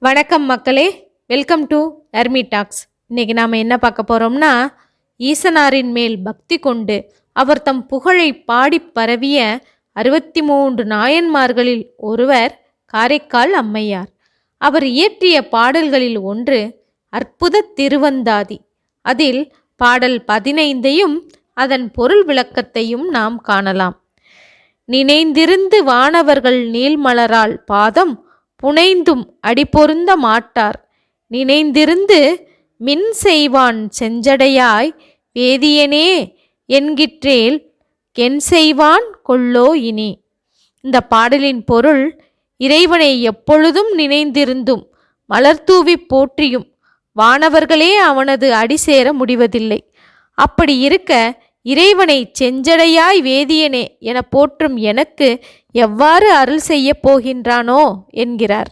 வணக்கம் மக்களே. Welcome to எர்மி tax இன்றைக்கி நாம் என்ன பார்க்க போகிறோம்னா ஈசனாரின் மேல் பக்தி கொண்டு அவர் தம் புகழை பாடிப் பரவிய அறுபத்தி மூன்று நாயன்மார்களில் ஒருவர் காரைக்கால் அம்மையார். அவர் இயற்றிய பாடல்களில் ஒன்று அற்புத திருவந்தாதி. அதில் பாடல் பதினைந்தையும் அதன் பொருள் விளக்கத்தையும் நாம் காணலாம். நினைந்திருந்து வானவர்கள் நீள்மலரால் பாதம் புனைந்தும் அடிபொருந்த மாட்டார். நினைந்திருந்து மின் செய்வான் செஞ்சடையாய். வேதியனே என்கிற்றேல் என் செய்வான் கொள்ளோ இனி. இந்த பாடலின் பொருள் இறைவனை எப்பொழுதும் நினைந்திருந்தும் மலர்தூவி போற்றியும் வானவர்களே அவனது அடிசேர முடிவதில்லை. அப்படி இருக்க இறைவனை செஞ்சடையாய் வேதியனே என போற்றும் எனக்கு எவ்வாறு அருள் செய்யப் போகின்றானோ என்கிறார்.